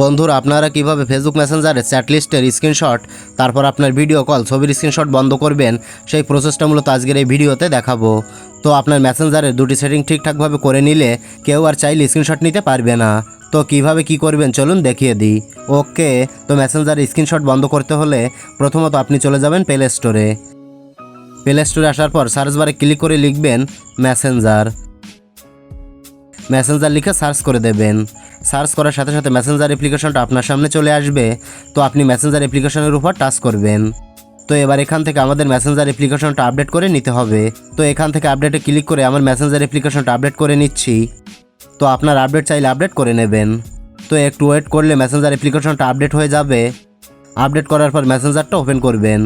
বন্ধুরা, আপনারা কীভাবে ফেসবুক মেসেঞ্জারে চ্যাট লিস্টের স্ক্রিনশট তারপর আপনার ভিডিও কল ছবির স্ক্রিনশট বন্ধ করবেন, সেই প্রসেসটা মূলত আজকের এই ভিডিওতে দেখাবো। তো আপনার মেসেঞ্জারের দুটি সেটিং ঠিকঠাকভাবে করে নিলে কেউ আর চাইলে স্ক্রিনশট নিতে পারবে না। তো কীভাবে কি করবেন চলুন দেখিয়ে দিই। ওকে, তো মেসেঞ্জারে স্ক্রিনশট বন্ধ করতে হলে প্রথমত আপনি চলে যাবেন প্লে স্টোরে প্লে স্টোরে আসার পর সার্চ বারে ক্লিক করে লিখবেন মেসেঞ্জার মেসেঞ্জার লিখে সার্চ করে দেবেন। সার্চ করার সাথে সাথে মেসেঞ্জার অ্যাপ্লিকেশনটা আপনার সামনে চলে আসবে। তো আপনি মেসেঞ্জার অ্যাপ্লিকেশনের উপর টাচ করবেন। তো এবার এখান থেকে আমাদের মেসেঞ্জার অ্যাপ্লিকেশনটা আপডেট করে নিতে হবে। তো এখান থেকে আপডেটে ক্লিক করে আমার মেসেঞ্জার অ্যাপ্লিকেশনটা আপডেট করে নিচ্ছি। তো আপনার আপডেট চাইলে আপডেট করে নেবেন। তো একটু ওয়েট করলে মেসেঞ্জার অ্যাপ্লিকেশনটা আপডেট হয়ে যাবে। আপডেট করার পর মেসেঞ্জারটা ওপেন করবেন।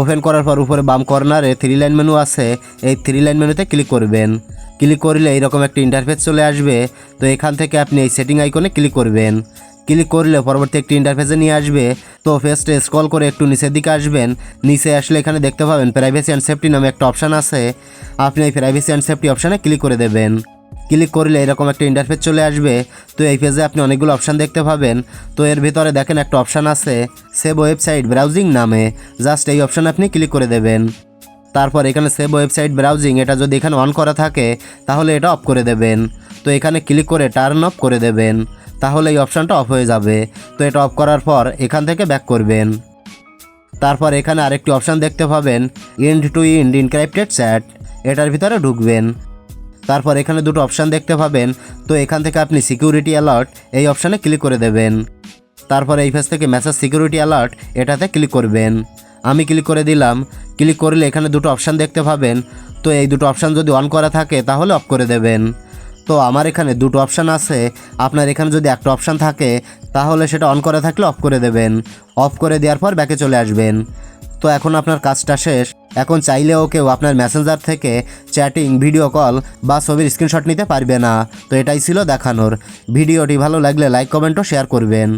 ওপেন করার পর উপরে বাম কর্নারে থ্রি লাইন মেনু আছে। এই থ্রি লাইন মেনুতে ক্লিক করবেন। ক্লিক করলে এইরকম একটা ইন্টারফেস চলে আসবে। তো এখান থেকে আপনি এই সেটিং আইকনে ক্লিক করবেন। ক্লিক করলে পরবর্তী একটি ইন্টারফেসে নিয়ে আসবে। তো ফেসটে স্ক্রল করে একটু নিচের দিকে আসবেন। নিচে আসলে এখানে দেখতে পাবেন প্রাইভেসি অ্যান্ড সেফটি নামে একটা অপশান আছে। আপনি এই প্রাইভেসি অ্যান্ড সেফটি অপশানে ক্লিক করে দেবেন। ক্লিক করলে এরকম একটা ইন্টারফেস চলে আসবে। তো এই পেজে আপনি অনেকগুলো অপশান দেখতে পাবেন। তো এর ভিতরে দেখেন একটা অপশান আছে সেভ ওয়েবসাইট ব্রাউজিং নামে। জাস্ট এই অপশানে আপনি ক্লিক করে দেবেন। তারপর এখানে সেভ ওয়েবসাইট ব্রাউজিং এটা যদি এখানে অন করা থাকে, তাহলে এটা অফ করে দেবেন। তো এখানে ক্লিক করে টার্ন অফ করে দেবেন। তাহলে এই অপশানটা অফ হয়ে যাবে। তো এটা অফ করার পর এখান থেকে ব্যাক করবেন। তারপর এখানে আরেকটি অপশান দেখতে পাবেন ইন্ড টু ইন্ড ইনক্রাইপ্টেড চ্যাট এটার ভিতরে ঢুকবেন। তারপর এখানে দুটো অপশান দেখতে পাবেন। তো এখান থেকে আপনি সিকিউরিটি অ্যালার্ট এই অপশানে ক্লিক করে দেবেন। তারপর এই পেজ থেকে মেসেজ সিকিউরিটি অ্যালার্ট এটাতে ক্লিক করবেন। আমি ক্লিক করে দিলাম ক্লিক করলে এখানে দুটো অপশান দেখতে পাবেন। তো এই দুটো অপশান যদি অন করা থাকে, তাহলে অফ করে দেবেন। তো আমার এখানে দুটো অপশান আছে। আপনার এখানে যদি একটা অপশান থাকে, তাহলে সেটা অন করা থাকলে অফ করে দেবেন। অফ করে দেওয়ার পর ব্যাকে চলে আসবেন। তো এখন আপনার কাজটা শেষ। এখন চাইলেও কেউ আপনার মেসেঞ্জার থেকে চ্যাটিং ভিডিও কল বা ছবির স্ক্রিনশট নিতে পারবে না। তো এটাই ছিল দেখানোর। ভিডিওটি ভালো লাগলে লাইক কমেন্টও শেয়ার করবেন।